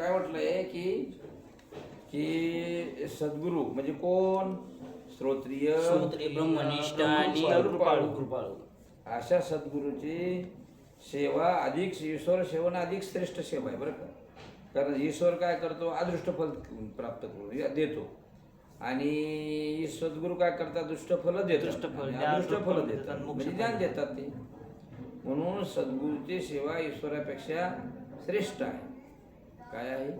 काय म्हटलंय की की सद्गुरू म्हणजे कोण? श्रोत्रिय श्रोत्रिय, ब्रह्मनिष्ठ आणि कृपाळू. कृपाळू. अशा सद्गुरूची सेवा अधिक ईश्वर सेवन अधिक श्रेष्ठ सेवा आहे बरं का. कारण ईश्वर काय करतो? अदृष्ट फल प्राप्त करून या- देतो. आणि सद्गुरू काय करतात? दृष्ट फल देतात. दृष्ट फल, आणि ज्ञान अदृष्ट फल फल देतात म्हणजे ज्ञान देतात ते. म्हणून सद्गुरूची सेवा ईश्वरापेक्षा श्रेष्ठ आहे. काय आहे?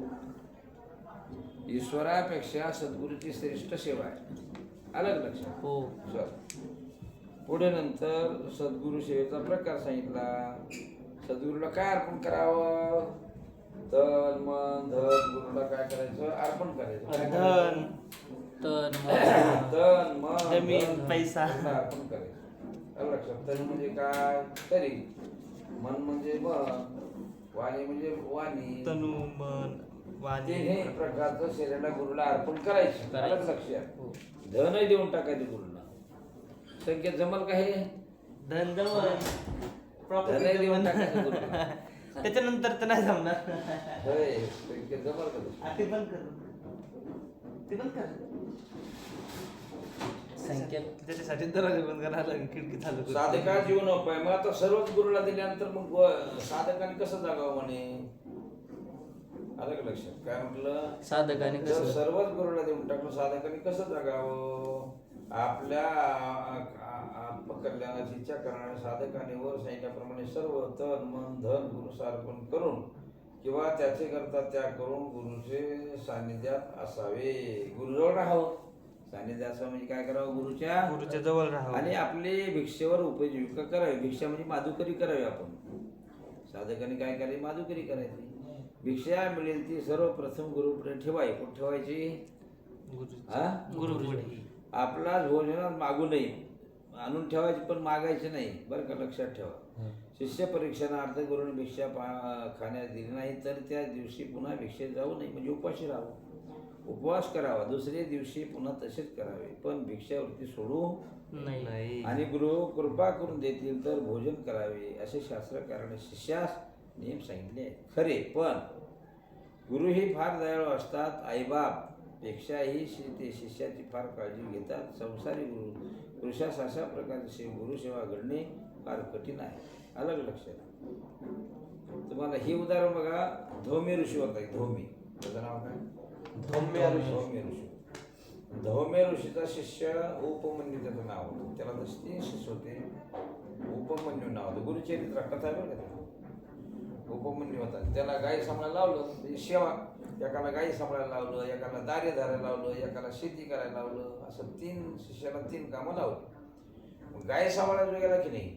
ईश्वरापेक्षा सद्गुरूची श्रेष्ठ सेवा आहे. अलग लक्षात? हो. चल. पुढे नंतर सद्गुरु सेवेचा प्रकार सांगितला. सद्गुरूला काय अर्पण करावं? तन मन धन गुरुला काय करायचं? अर्पण करायचं. धन तन मन, तन मन जमीन, पैसा. अर्पण करायचं. आलं लक्षात? तन म्हणजे काय? तरी. मन म्हणजे मन. वाणी म्हणजे वाणी. तनु मन वाणी. तिन्ही प्रकारचं शरीराला गुरुला अर्पण करायचं. करायचं. अलग लक्षात हो. धनही देऊन टाकायचं गुरुला. संख्येत जमल का हे? धन जमन धनही देऊन टाकायचं गुरुला. त्याच्यानंतर तर नाही जमणार. होय संख्येत जमल का? आ, ते बंद कर. ते बंद कर. संख्या त्याच्यासाठी दरवाजा बंद करायला लागेल, खिडकी चालू कर. साधका जीवनोपाय मग आता सर्वच गुरुला दिल्यानंतर मग साधकाने कसं जागावं म्हणे? आलं का लक्षात? काय म्हटलं? साधकाने जर कसं? सर्वच गुरुला देऊन टाकलं साधकाने कसं जगावं? आपल्या आत्मकल्याणाची इच्छा करणाऱ्या साधकाने वर सांगितल्याप्रमाणे सर्व तन मन धन गुरु अर्पण करून किंवा त्याचे करता त्याग करून गुरुचे सान्निध्यात असावे. गुरुजवळ राहावं. असावं म्हणजे काय करावं गुरुच्या? गुरुच्या जवळ राहावं. आणि आपले भिक्षेवर उपजीविका करावी. भिक्षा म्हणजे माधुकरी करावी आपण. साधकाने काय करावी माधुकरी करायची. भिक्षा मिळेल ती सर्वप्रथम गुरुपुढे ठेवावी. कुठे ठेवायची? हा? गुरुपुढे. आपला भोजनात मागू नये. आणून ठेवायची पण मागायची नाही. बरं का? लक्षात ठेवा. शिष्य परीक्षणार्थ गुरुने भिक्षा पा खाण्यास दिली नाही तर त्या दिवशी पुन्हा भिक्षेत जाऊ नये. म्हणजे उपाशी राहावं. उपवास करावा. दुसऱ्या दिवशी पुन्हा तसेच करावे. पण भिक्षावृत्ती सोडू नाही. आणि गुरु कृपा करून देतील तर भोजन करावे असे शास्त्रकाराने शिष्यास नियम सांगितले आहेत. खरे पण गुरु ही फार दयाळू असतात. आईबाप पेक्षाही ते शिष्याची फार काळजी घेतात. संसारी गुरु पुरुषास अशा प्रकारची गुरुसेवा घडणे फार कठीण आहे. अलग लक्षात? तुम्हाला ही उदाहरण बघा. धोमी ऋषी होता धोमी. त्याचं नाव काय? धौम्य ऋषी. धौम्य ऋषीचा शिष्य उपमन्यू त्याचं नाव होतं. त्याला तसे तीन शिष्य होते. उपमन्यू नाव होतं. गुरुचरित्र कथा आहे. उपमन्यू होता. त्याला गाई सांभाळायला लावलं. सेवा एकाला गाई सांभाळायला लावलं. एकाला दारे धरायला लावलं. एकाला शेती करायला लावलं. असं तीन शिष्याला तीन कामं लावली. गाय सांभाळायला गेला की नाही?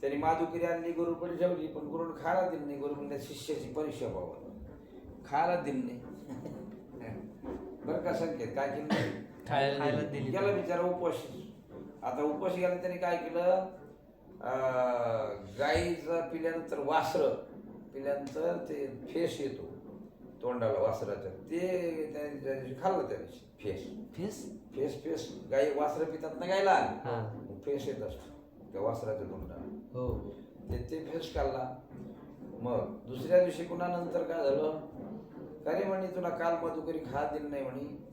त्यांनी माधुकरी आणली गुरुकडे ठेवली पण गुरुने खायला दिली नाही. गुरु म्हणजे शिष्याची परीक्षा व्हावं. खायला दिली नाही. बरं का संकेत? काय केलं खायला खायला दिली गेला बिचारा उपाशी. आता उपाशी गेला त्याने काय केलं? अं, गाईचं पिल्यानंतर वासर. पिल्यानंतर ते फेस येतो. तोंडाला वासराच्या ते त्याने त्या दिवशी खाल्लं त्या दिवशी. फेस. फेस? फेस फेस. गाई वासरं पितात ना गायला? हा. फेस येत असतो. त्या वासराच्या तोंडाला. हो. ते ते फेस काढला मग दुसऱ्या दिवशी पुन्हा नंतर काय झालं? का म्हणे तुला काल मधुकरी खा दिली नाही म्हणे.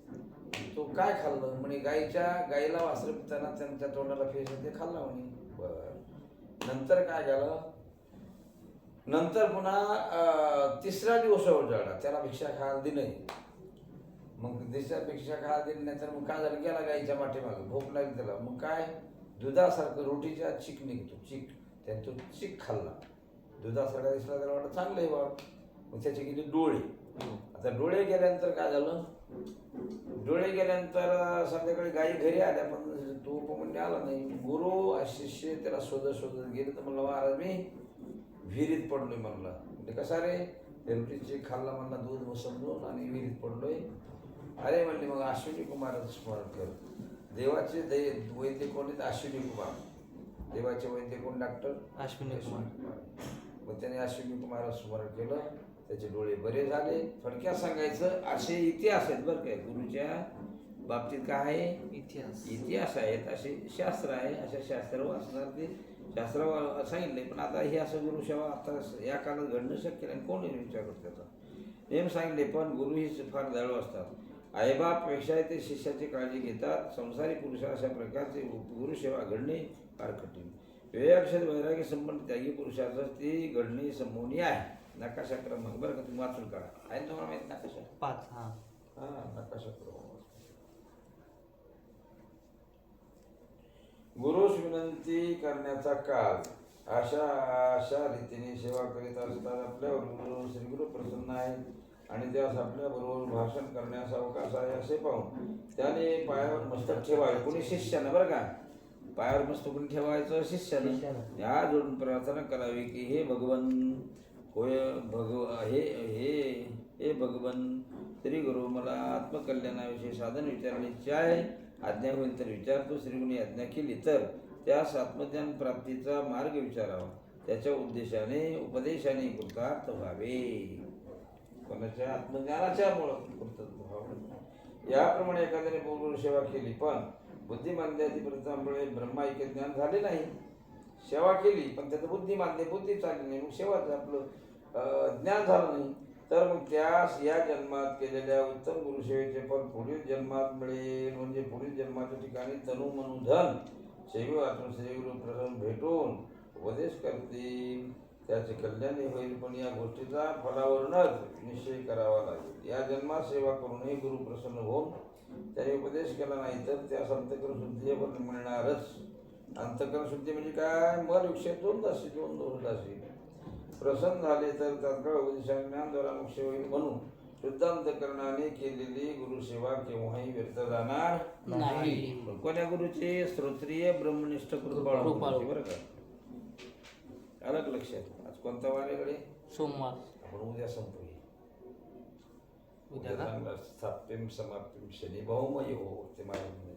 तो काय खाल्लं? म्हणे गाईच्या गाईला वासर पिताना त्यांच्या तोंडाला फेस ते खाल्ला म्हणे. बर. नंतर काय झालं? नंतर पुन्हा तिसरा दिवस झाला त्याला भिक्षा खायला दिली नाही. मग तिसऱ्या भिक्षा खायला दिली नाही तर मग काय झालं? गेला गाईच्या पाठीमागं. भूक लागली त्याला. मग काय? दुधासारखं रोटीच्या चिक निघतो. चिक. त्याने तो चिक खाल्ला. दुधासारखा दिसला त्याला वाटलं चांगलं आहे बा. मग त्याचे किती? डोळे. आता डोळे गेल्यानंतर काय झालं? डोळे गेल्यानंतर संध्याकाळी गाई घरी आल्या पण तो उपमन्य आला नाही. गुरु शिष्य त्याला शोधत शोधत गेले तर म्हणलं महाराज मी विहिरीत पडलोय म्हणला. म्हणजे कसा रे? ते रोटीचे खाल्ला म्हणला दूध समजून आणि विहिरीत पडलोय. अरे म्हणले मग अश्विनी कुमाराचं स्मरण कर. देवाचे दे वैद्य कोण आहेत? अश्विनी कुमार. देवाचे वैद्य कोण डॉक्टर? अश्विनी कुमार. मग त्याने अश्विनी कुमाराचं स्मरण केलं. त्याचे डोळे बरे झाले. थोडक्यात सांगायचं असे इतिहास आहेत बरं काय गुरुच्या बाबतीत काय आहे? इतिहास. इतिहास आहेत असे शास्त्र आहे. अशा शास्त्र वाचणार ते. शास्त्र सांगितले पण आता हे असं गुरुसेवा आता या काळात घडणं शक्य नाही. कोण विचार करतो त्याचा? नेम सांगितले पण गुरु ही फार दयाळू असतात. आईबापपेक्षा ते शिष्याची काळजी घेतात. संसारी पुरुष अशा प्रकारचे गुरुसेवा घडणे फार कठीण. विवेक्षण वैराग्य संबंध त्यागी पुरुषाचं ती घडणी संभवनी आहे. नकाशा क्रमांक बरं का तुम्ही वाचून काढा. आहे ना तुम्हाला माहिती नकाशा? पाच हा. हा नकाशा क्रमांक गुरुस विनंती करण्याचा काल अशा अशा रीतीने सेवा करीत असतात आपल्यावर. गुरु श्री गुरु प्रसन्न आहेत आणि त्यास आपल्याबरोबर भाषण करण्यास अवकाश आहे असे पाहून त्याने पायावर मस्तक ठेवावे कोणी शिष्यानं बरं का? पायावर मस्तक कोणी ठेवायचं शिष्यानं. शिष्यानं. या जोडून प्रार्थना करावी की हे भगवन होय भगव हे हे हे भगवन श्री गुरु मला आत्मकल्याणाविषयी साधन विचारणे इच्छा आहे आज्ञा होईल तर विचारतो. श्रीगुणी आज्ञा केली तर त्यास आत्मज्ञान प्राप्तीचा मार्ग विचारावा. त्याच्या उद्देशाने उपदेशाने कृतार्थ व्हावे. कोणाच्या आत्मज्ञानाच्या मुळे कृतार्थ याप्रमाणे एखाद्याने पूर्व सेवा केली पण बुद्धिमांद्यामुळे ब्रह्माईके ज्ञान झाले नाही. सेवा केली पण त्याचं बुद्धी मान्य बुद्धी चालली नाही. मग सेवाचं आपलं ज्ञान झालं नाही. तर मग त्यास या जन्मात केलेल्या उत्तम गुरुसेवेचे फल पुढील जन्मात मिळेल. म्हणजे पुढील जन्माच्या ठिकाणी तनु मनु धन. सेवी वाचून श्रीगुरु प्रसन्न भेटून उपदेश करतील. त्याचे कल्याणही होईल पण या गोष्टीचा फलावरूनच निश्चय करावा लागेल. या जन्मात सेवा करूनही गुरु प्रसन्न होऊन त्याने उपदेश केला नाही तर त्या अंतकरण शुद्धी पण मिळणारच. अंतकरण शुद्धी म्हणजे काय? मन विषय दोन दासी दोन दोन दासी प्रसन्न झाले तर तात्काळ उपदेशाने ज्ञानद्वारा मोक्ष होईल म्हणून शुद्ध अंतकरणाने केलेली गुरुसेवा केव्हाही व्यर्थ जाणार नाही. कोण्या गुरुचे? श्रोत्रिय ब्रह्मनिष्ठ कृपाळू बरं का? अलग लक्षात आज कोणता वारेकडे सोमवार. आपण उद्या संपूया. उद्या? चांगला. स्थाप्यम समाप्यम शनी बहुमय हो ते म्हणायचे.